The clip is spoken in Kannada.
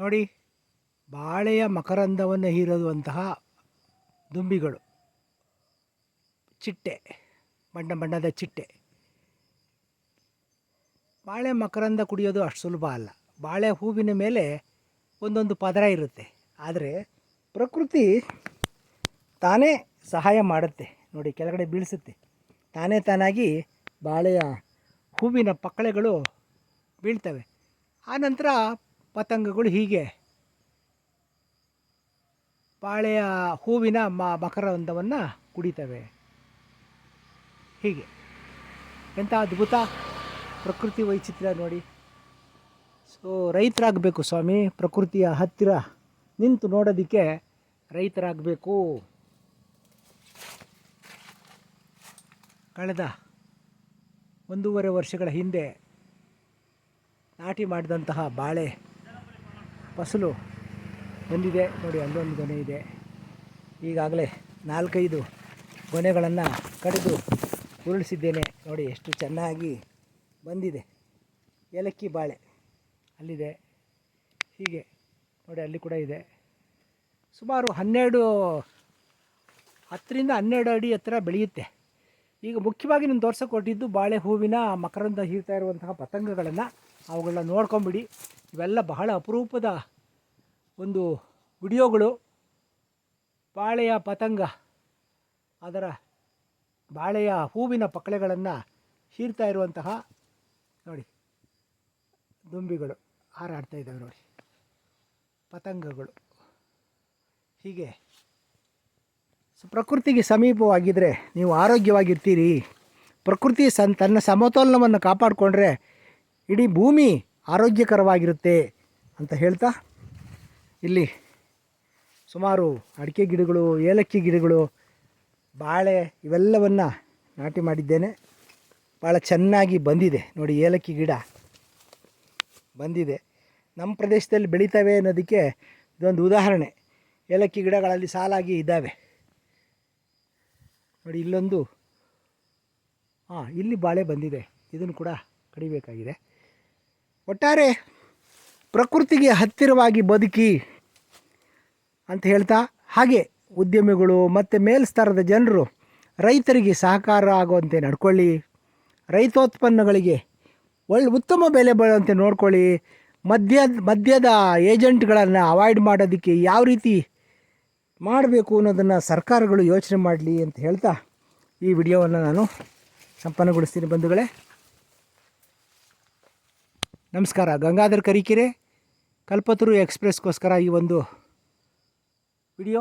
ನೋಡಿ, ಬಾಳೆಯ ಮಕರಂದವನ್ನು ಹೀರುವಂತಹ ದುಂಬಿಗಳು, ಚಿಟ್ಟೆ, ಬಣ್ಣ ಬಣ್ಣದ ಚಿಟ್ಟೆ. ಬಾಳೆ ಮಕರಂದ ಕುಡಿಯೋದು ಅಷ್ಟು ಸುಲಭ ಅಲ್ಲ. ಬಾಳೆ ಹೂವಿನ ಮೇಲೆ ಒಂದೊಂದು ಪದರ ಇರುತ್ತೆ. ಆದರೆ ಪ್ರಕೃತಿ ತಾನೇ ಸಹಾಯ ಮಾಡುತ್ತೆ. ನೋಡಿ, ಕೆಳಗಡೆ ಬೀಳಿಸುತ್ತೆ. ತಾನೇ ತಾನಾಗಿ ಬಾಳೆಯ ಹೂವಿನ ಪಕ್ಕಳೆಗಳು ಬೀಳ್ತವೆ. ಆನಂತರ ಪತಂಗಗಳು ಹೀಗೆ. ಬಾಳೆಯ ಹೂವಿನ ಮ, ಮಕರಂದವನ್ನು ಕುಡಿತವೆ. ಹೀಗೆ. ಎಂಥ ಅದ್ಭುತ ಪ್ರಕೃತಿ ವೈಚಿತ್ರ್ಯ ನೋಡಿ. ಸೊ ರೈತರಾಗಬೇಕು ಸ್ವಾಮಿ, ಪ್ರಕೃತಿಯ ಹತ್ತಿರ ನಿಂತು ನೋಡೋದಕ್ಕೆ ರೈತರಾಗಬೇಕು. ಕಳೆದ ಒಂದೂವರೆ ವರ್ಷಗಳ ಹಿಂದೆ ನಾಟಿ ಮಾಡಿದಂತಹ ಬಾಳೆ ಫಸಲು ಬಂದಿದೆ. ನೋಡಿ, ಅಲ್ಲೊಂದು ಗೊನೆ ಇದೆ. ಈಗಾಗಲೇ ನಾಲ್ಕೈದು ಗೊನೆಗಳನ್ನು ಕಡಿದು ಉರುಳಿಸಿದ್ದೇನೆ. ನೋಡಿ, ಎಷ್ಟು ಚೆನ್ನಾಗಿ ಬಂದಿದೆ. ಏಲಕ್ಕಿ ಬಾಳೆ ಅಲ್ಲಿದೆ. ಹೀಗೆ, ನೋಡಿ, ಅಲ್ಲಿ ಕೂಡ ಇದೆ. ಸುಮಾರು ಹನ್ನೆರಡು, ಹತ್ತರಿಂದ ಹನ್ನೆರಡು ಅಡಿ ಹತ್ತಿರ ಬೆಳೆಯುತ್ತೆ. ಈಗ ಮುಖ್ಯವಾಗಿ ನಾನು ತೋರ್ಸಕ್ಕೆ ಕೊಟ್ಟಿದ್ದು ಬಾಳೆ ಹೂವಿನ ಮಕರಂದ ಹೀರ್ತಾ ಇರುವಂತಹ ಪತಂಗಗಳನ್ನು ಅವುಗಳನ್ನ ನೋಡ್ಕೊಂಬಿಡಿ. ಇವೆಲ್ಲ ಬಹಳ ಅಪರೂಪದ ಒಂದು ವಿಡಿಯೋಗಳು. ಬಾಳೆಯ ಪತಂಗ, ಅದರ ಬಾಳೆಯ ಹೂವಿನ ಪಕ್ಕಳೆಗಳನ್ನು ಹೀರ್ತಾ ಇರುವಂತಹ ನೋಡಿ, ದುಂಬಿಗಳು ಹಾರಾಡ್ತಾ ಇದ್ದಾವೆ ನೋಡಿ, ಪತಂಗಗಳು. ಹೀಗೆ ಪ್ರಕೃತಿಗೆ ಸಮೀಪವಾಗಿದ್ದರೆ ನೀವು ಆರೋಗ್ಯವಾಗಿರ್ತೀರಿ. ಪ್ರಕೃತಿ ಸನ್ ತನ್ನ ಸಮತೋಲನವನ್ನು ಕಾಪಾಡಿಕೊಂಡ್ರೆ ಇಡೀ ಭೂಮಿ ಆರೋಗ್ಯಕರವಾಗಿರುತ್ತೆ ಅಂತ ಹೇಳ್ತಾ ಇಲ್ಲಿ ಸುಮಾರು ಅಡಿಕೆ ಗಿಡಗಳು, ಏಲಕ್ಕಿ ಗಿಡಗಳು, ಬಾಳೆ ಇವೆಲ್ಲವನ್ನು ನಾಟಿ ಮಾಡಿದ್ದೇನೆ. ಭಾಳ ಚೆನ್ನಾಗಿ ಬಂದಿದೆ. ನೋಡಿ, ಏಲಕ್ಕಿ ಗಿಡ ಬಂದಿದೆ. ನಮ್ಮ ಪ್ರದೇಶದಲ್ಲಿ ಬೆಳೀತವೆ ಅನ್ನೋದಕ್ಕೆ ಇದೊಂದು ಉದಾಹರಣೆ. ಏಲಕ್ಕಿ ಗಿಡಗಳಲ್ಲಿ ಸಾಲಾಗಿ ಇದ್ದಾವೆ. ನೋಡಿ, ಇಲ್ಲೊಂದು ಹಾಂ ಇಲ್ಲಿ ಬಾಳೆ ಬಂದಿದೆ. ಇದನ್ನು ಕೂಡ ಕಡಿಬೇಕಾಗಿದೆ. ಒಟ್ಟಾರೆ ಪ್ರಕೃತಿಗೆ ಹತ್ತಿರವಾಗಿ ಬದುಕಿ ಅಂತ ಹೇಳ್ತಾ, ಹಾಗೆ ಉದ್ಯಮಿಗಳು ಮತ್ತು ಮೇಲ್ಸ್ತರದ ಜನರು ರೈತರಿಗೆ ಸಹಕಾರ ಆಗುವಂತೆ ನಡ್ಕೊಳ್ಳಿ. ರೈತೋತ್ಪನ್ನಗಳಿಗೆ ಒಳ್ಳೆ ಉತ್ತಮ ಬೆಲೆ ಬರುವಂತೆ ನೋಡ್ಕೊಳ್ಳಿ. ಮದ್ಯ, ಮದ್ಯದ ಏಜೆಂಟ್ಗಳನ್ನು ಅವಾಯ್ಡ್ ಮಾಡೋದಕ್ಕೆ ಯಾವ ರೀತಿ ಮಾಡಬೇಕು ಅನ್ನೋದನ್ನು ಸರ್ಕಾರಗಳು ಯೋಚನೆ ಮಾಡಲಿ ಅಂತ ಹೇಳ್ತಾ ಈ ವಿಡಿಯೋವನ್ನು ನಾನು ಸಂಪನ್ನಗೊಳಿಸ್ತೀನಿ ಬಂಧುಗಳೇ. ನಮಸ್ಕಾರ. ಗಂಗಾಧರ್ ಕರಿಕೆರೆ ಕಲ್ಪತರು ಎಕ್ಸ್ಪ್ರೆಸ್ಗೋಸ್ಕರ ಈ ಒಂದು ವಿಡಿಯೋ